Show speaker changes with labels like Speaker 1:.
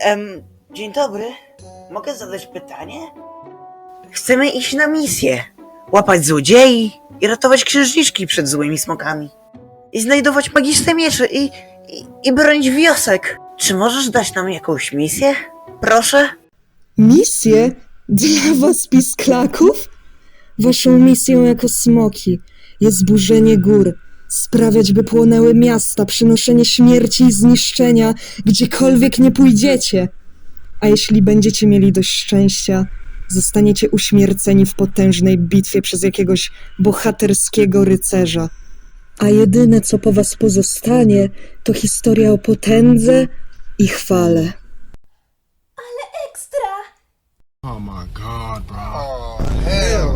Speaker 1: Em, dzień dobry. Mogę zadać pytanie? Chcemy iść na misję. Łapać złodziei i ratować księżniczki przed złymi smokami. I znajdować magiczne miecze i, i, i bronić wiosek. Czy możesz dać nam jakąś misję? Proszę?
Speaker 2: Misję? Dla was, pisklaków? Waszą misją jako smoki jest burzenie gór, sprawiać, by płonęły miasta, przynoszenie śmierci i zniszczenia, gdziekolwiek nie pójdziecie. A jeśli będziecie mieli dość szczęścia, zostaniecie uśmierceni w potężnej bitwie przez jakiegoś bohaterskiego rycerza. A jedyne, co po was pozostanie, to historia o potędze i chwale.
Speaker 3: Ekstra!
Speaker 4: Oh my god, bro.
Speaker 5: Oh, hell.